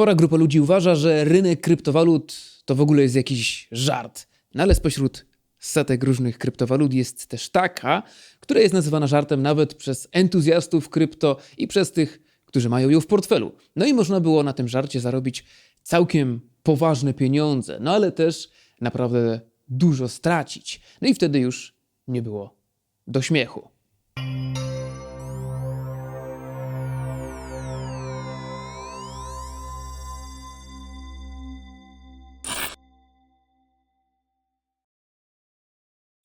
Spora grupa ludzi uważa, że rynek kryptowalut to w ogóle jest jakiś żart. No ale spośród setek różnych kryptowalut jest też taka, która jest nazywana żartem nawet przez entuzjastów krypto i przez tych, którzy mają ją w portfelu. No i można było na tym żarcie zarobić całkiem poważne pieniądze, no ale też naprawdę dużo stracić. No i wtedy już nie było do śmiechu.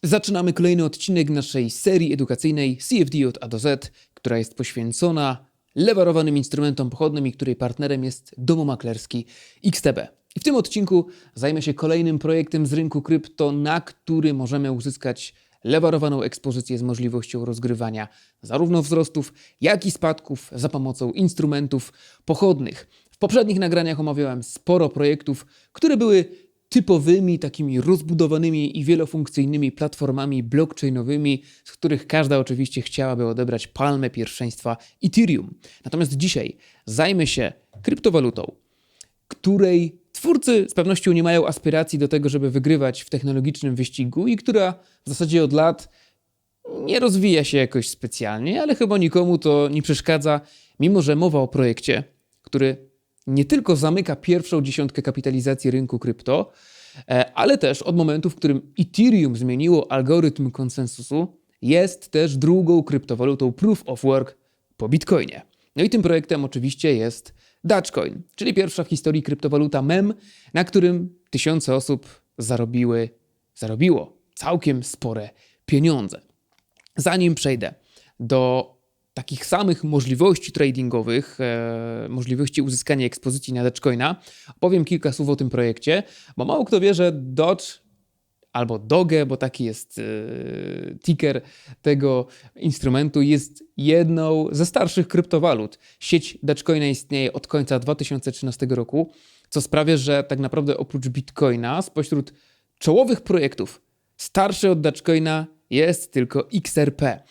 Zaczynamy kolejny odcinek naszej serii edukacyjnej CFD od A do Z, która jest poświęcona lewarowanym instrumentom pochodnym i której partnerem jest domomaklerski XTB. I w tym odcinku zajmę się kolejnym projektem z rynku krypto, na który możemy uzyskać lewarowaną ekspozycję z możliwością rozgrywania zarówno wzrostów, jak i spadków za pomocą instrumentów pochodnych. W poprzednich nagraniach omawiałem sporo projektów, które były typowymi, takimi rozbudowanymi i wielofunkcyjnymi platformami blockchainowymi, z których każda oczywiście chciałaby odebrać palmę pierwszeństwa Ethereum. Natomiast dzisiaj zajmę się kryptowalutą, której twórcy z pewnością nie mają aspiracji do tego, żeby wygrywać w technologicznym wyścigu i która w zasadzie od lat nie rozwija się jakoś specjalnie, ale chyba nikomu to nie przeszkadza, mimo że mowa o projekcie, który nie tylko zamyka pierwszą dziesiątkę kapitalizacji rynku krypto, e, ale też od momentu, w którym Ethereum zmieniło algorytm konsensusu, jest też drugą kryptowalutą Proof of Work po Bitcoinie. No i tym projektem oczywiście jest Dogecoin, czyli pierwsza w historii kryptowaluta mem, na którym tysiące osób zarobiły, zarobiło całkiem spore pieniądze. Zanim przejdę do takich samych możliwości tradingowych, e, możliwości uzyskania ekspozycji na Dogecoina, powiem kilka słów o tym projekcie, bo mało kto wie, że Dodge albo Doge, bo taki jest e, ticker tego instrumentu, jest jedną ze starszych kryptowalut. Sieć Dogecoina istnieje od końca 2013 roku, co sprawia, że tak naprawdę oprócz Bitcoina spośród czołowych projektów starszy od Dogecoina jest tylko XRP.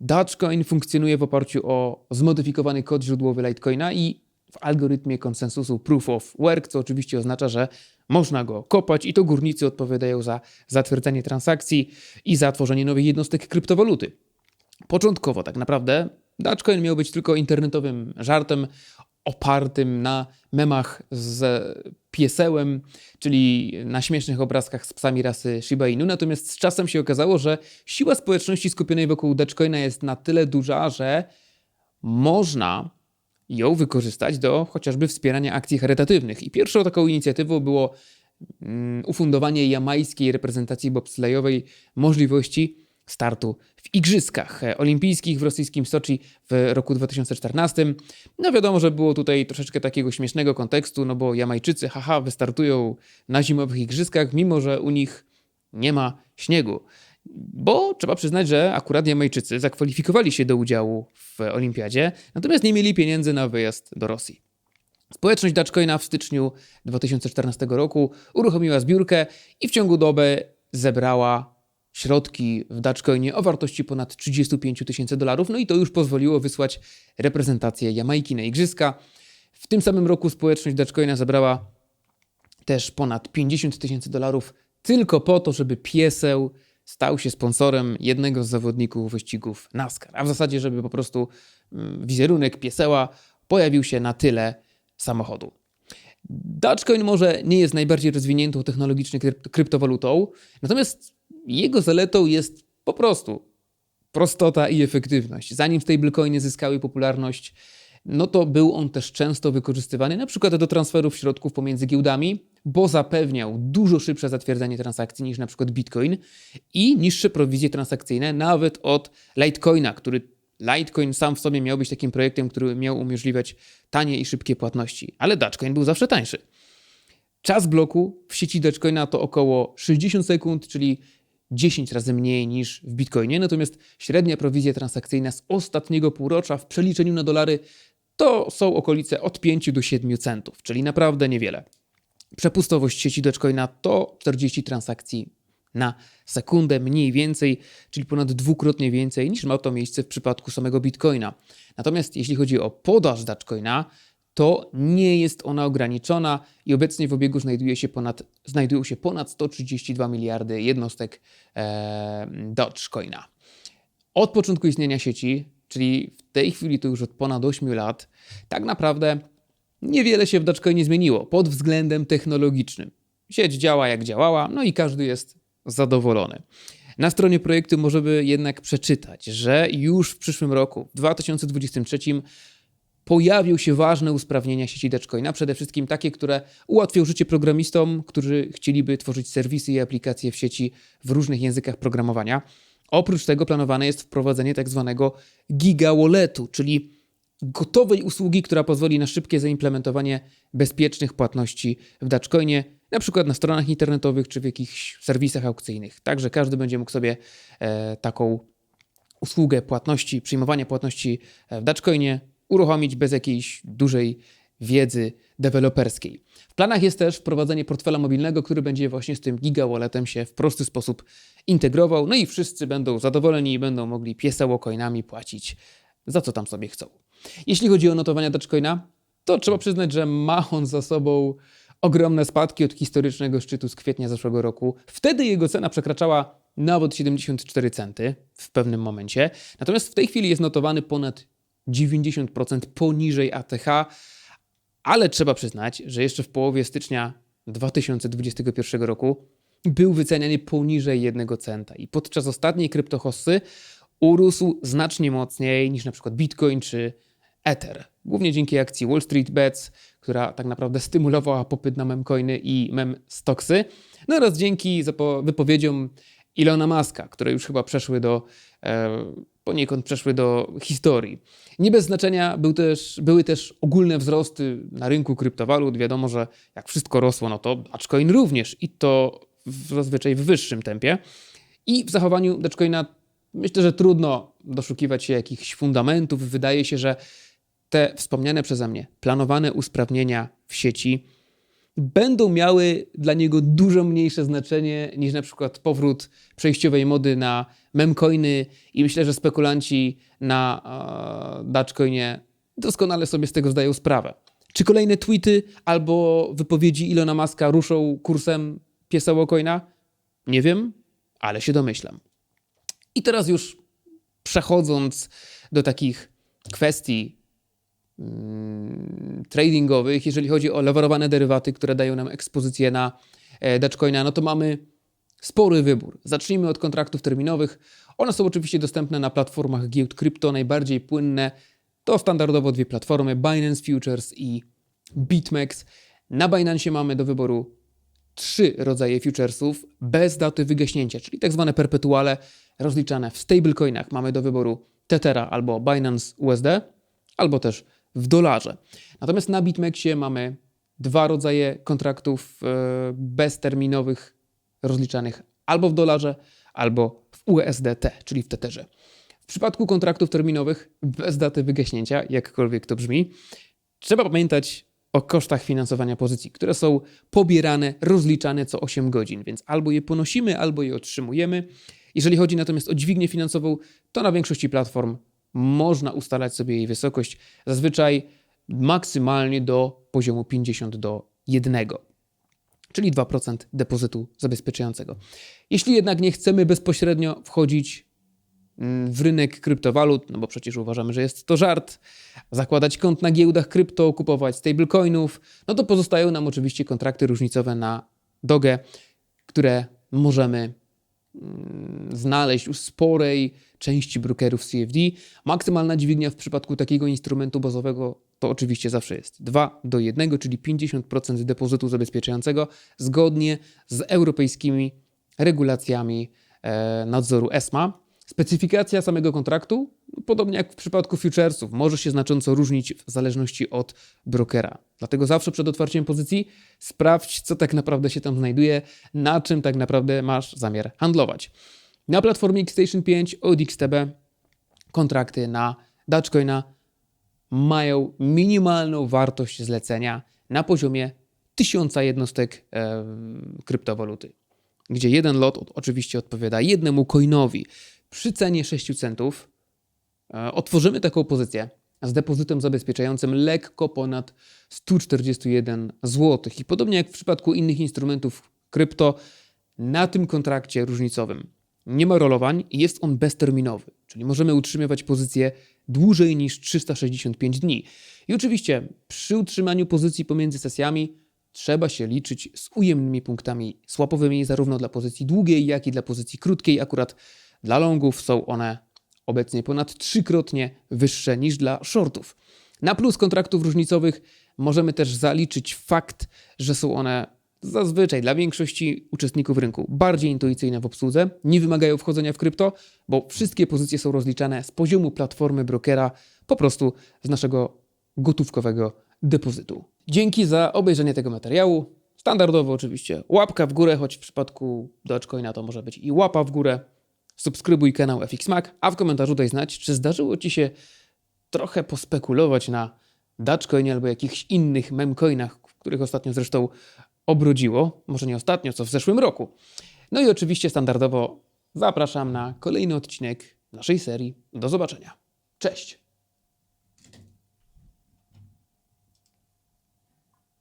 Dogecoin funkcjonuje w oparciu o zmodyfikowany kod źródłowy Litecoina i w algorytmie konsensusu Proof of Work, co oczywiście oznacza, że można go kopać i to górnicy odpowiadają za zatwierdzenie transakcji i za tworzenie nowych jednostek kryptowaluty. Początkowo tak naprawdę Dogecoin miał być tylko internetowym żartem opartym na memach z piesełem, czyli na śmiesznych obrazkach z psami rasy Shiba Inu. Natomiast z czasem się okazało, że siła społeczności skupionej wokół Dogecoina jest na tyle duża, że można ją wykorzystać do chociażby wspierania akcji charytatywnych. I pierwszą taką inicjatywą było mm, ufundowanie jamańskiej reprezentacji bobslejowej możliwości startu w Igrzyskach Olimpijskich w rosyjskim Soczi w roku 2014. No wiadomo, że było tutaj troszeczkę takiego śmiesznego kontekstu, no bo Jamajczycy, haha, wystartują na zimowych Igrzyskach, mimo że u nich nie ma śniegu. Bo trzeba przyznać, że akurat Jamajczycy zakwalifikowali się do udziału w olimpiadzie, natomiast nie mieli pieniędzy na wyjazd do Rosji. Społeczność Dogecoina w styczniu 2014 roku uruchomiła zbiórkę i w ciągu doby zebrała środki w Dogecoinie o wartości ponad 35 tysięcy dolarów, no i to już pozwoliło wysłać reprezentację Jamajki na igrzyska. W tym samym roku społeczność Dogecoina zebrała też ponad 50 tysięcy dolarów tylko po to, żeby pieseł stał się sponsorem jednego z zawodników wyścigów NASCAR, a w zasadzie, żeby po prostu mm, wizerunek pieseła pojawił się na tyle samochodu. Dogecoin może nie jest najbardziej rozwiniętą technologicznie kryptowalutą, natomiast jego zaletą jest po prostu prostota i efektywność. Zanim stablecoiny zyskały popularność, no to był on też często wykorzystywany na przykład do transferów środków pomiędzy giełdami, bo zapewniał dużo szybsze zatwierdzanie transakcji niż na przykład Bitcoin i niższe prowizje transakcyjne nawet od Litecoina, który Litecoin sam w sobie miał być takim projektem, który miał umożliwiać tanie i szybkie płatności, ale Dogecoin był zawsze tańszy. Czas bloku w sieci Dogecoina to około 60 sekund, czyli 10 razy mniej niż w Bitcoinie, natomiast średnia prowizja transakcyjna z ostatniego półrocza w przeliczeniu na dolary to są okolice od 5 do 7 centów, czyli naprawdę niewiele. Przepustowość sieci Dogecoina to 40 transakcji na sekundę mniej więcej, czyli ponad dwukrotnie więcej niż ma to miejsce w przypadku samego Bitcoina. Natomiast jeśli chodzi o podaż Dogecoina, to nie jest ona ograniczona i obecnie w obiegu znajduje się ponad, znajdują się ponad 132 miliardy jednostek e, Dogecoina. Od początku istnienia sieci, czyli w tej chwili to już od ponad 8 lat, tak naprawdę niewiele się w Dogecoinie zmieniło pod względem technologicznym. Sieć działa jak działała, no i każdy jest zadowolony. Na stronie projektu możemy jednak przeczytać, że już w przyszłym roku, w 2023, pojawią się ważne usprawnienia sieci Dogecoina, przede wszystkim takie, które ułatwią życie programistom, którzy chcieliby tworzyć serwisy i aplikacje w sieci w różnych językach programowania. Oprócz tego planowane jest wprowadzenie tak zwanego Giga Walletu, czyli gotowej usługi, która pozwoli na szybkie zaimplementowanie bezpiecznych płatności w Dogecoinie, na przykład na stronach internetowych czy w jakichś serwisach aukcyjnych. Także każdy będzie mógł sobie e, taką usługę płatności, przyjmowania płatności w Dogecoinie uruchomić bez jakiejś dużej wiedzy deweloperskiej. W planach jest też wprowadzenie portfela mobilnego, który będzie właśnie z tym Giga Walletem się w prosty sposób integrował, no i wszyscy będą zadowoleni i będą mogli pieseło coinami płacić za co tam sobie chcą. Jeśli chodzi o notowania Dogecoina, to trzeba przyznać, że ma on za sobą ogromne spadki od historycznego szczytu z kwietnia zeszłego roku. Wtedy jego cena przekraczała nawet 74 centy w pewnym momencie. Natomiast w tej chwili jest notowany ponad 90% poniżej ATH, ale trzeba przyznać, że jeszcze w połowie stycznia 2021 roku był wyceniany poniżej 1 centa i podczas ostatniej kryptohossy urósł znacznie mocniej niż przykład Bitcoin czy Ether. Głównie dzięki akcji Wall Street Bets, która tak naprawdę stymulowała popyt na memcoiny i mem stocksy, no oraz dzięki wypowiedziom Ilona Maska, które już chyba przeszły do, e, poniekąd przeszły do historii. Nie bez znaczenia był też, były też ogólne wzrosty na rynku kryptowalut. Wiadomo, że jak wszystko rosło, no to Dogecoin również i to w, zazwyczaj w wyższym tempie. I w zachowaniu Dogecoina myślę, że trudno doszukiwać się jakichś fundamentów. Wydaje się, że te wspomniane przeze mnie planowane usprawnienia w sieci będą miały dla niego dużo mniejsze znaczenie niż na przykład powrót przejściowej mody na memcoiny i myślę, że spekulanci na e, Dogecoinie doskonale sobie z tego zdają sprawę. Czy kolejne tweety albo wypowiedzi Ilona Maska ruszą kursem pieseło coina? Nie wiem, ale się domyślam. I teraz już przechodząc do takich kwestii tradingowych, jeżeli chodzi o lewarowane derywaty, które dają nam ekspozycję na e, Dogecoina, no to mamy spory wybór. Zacznijmy od kontraktów terminowych. One są oczywiście dostępne na platformach giełd krypto, najbardziej płynne to standardowo dwie platformy, Binance Futures i BitMEX. Na Binance mamy do wyboru trzy rodzaje futuresów bez daty wygaśnięcia, czyli tak zwane perpetuale rozliczane w stablecoinach. Mamy do wyboru Tethera albo Binance USD, albo też w dolarze. Natomiast na BitMEXie mamy dwa rodzaje kontraktów e, bezterminowych rozliczanych albo w dolarze, albo w USDT, czyli w Tetherze. W przypadku kontraktów terminowych bez daty wygaśnięcia, jakkolwiek to brzmi, trzeba pamiętać o kosztach finansowania pozycji, które są pobierane, rozliczane co 8 godzin, więc albo je ponosimy, albo je otrzymujemy. Jeżeli chodzi natomiast o dźwignię finansową, to na większości platform można ustalać sobie jej wysokość, zazwyczaj maksymalnie do poziomu 50 do 1, czyli 2% depozytu zabezpieczającego. Jeśli jednak nie chcemy bezpośrednio wchodzić mm, w rynek kryptowalut, no bo przecież uważamy, że jest to żart, zakładać kont na giełdach krypto, kupować stablecoinów, no to pozostają nam oczywiście kontrakty różnicowe na Doge, które możemy znaleźć u sporej części brokerów CFD. Maksymalna dźwignia w przypadku takiego instrumentu bazowego to oczywiście zawsze jest 2 do 1, czyli 50% depozytu zabezpieczającego zgodnie z europejskimi regulacjami e, nadzoru ESMA. Specyfikacja samego kontraktu, podobnie jak w przypadku futuresów, może się znacząco różnić w zależności od brokera. Dlatego zawsze przed otwarciem pozycji sprawdź, co tak naprawdę się tam znajduje, na czym tak naprawdę masz zamiar handlować. Na platformie Xstation 5 od XTB kontrakty na Dogecoina mają minimalną wartość zlecenia na poziomie 1000 jednostek e, kryptowaluty, gdzie jeden lot oczywiście odpowiada jednemu coinowi. Przy cenie 6 centów e, otworzymy taką pozycję z depozytem zabezpieczającym lekko ponad 141 zł. I podobnie jak w przypadku innych instrumentów krypto, na tym kontrakcie różnicowym nie ma rolowań i jest on bezterminowy, czyli możemy utrzymywać pozycję dłużej niż 365 dni. I oczywiście przy utrzymaniu pozycji pomiędzy sesjami trzeba się liczyć z ujemnymi punktami swapowymi zarówno dla pozycji długiej, jak i dla pozycji krótkiej. Akurat dla longów są one obecnie ponad trzykrotnie wyższe niż dla shortów. Na plus kontraktów różnicowych możemy też zaliczyć fakt, że są one zazwyczaj dla większości uczestników rynku bardziej intuicyjne w obsłudze, nie wymagają wchodzenia w krypto, bo wszystkie pozycje są rozliczane z poziomu platformy brokera, po prostu z naszego gotówkowego depozytu. Dzięki za obejrzenie tego materiału. Standardowo oczywiście łapka w górę, choć w przypadku Dogecoina to może być i łapa w górę. Subskrybuj kanał FXMAC, a w komentarzu daj znać, czy zdarzyło Ci się trochę pospekulować na Dogecoinie albo jakichś innych memcoinach, których ostatnio zresztą obrodziło, może nie ostatnio, co w zeszłym roku. No i oczywiście standardowo zapraszam na kolejny odcinek naszej serii. Do zobaczenia. Cześć!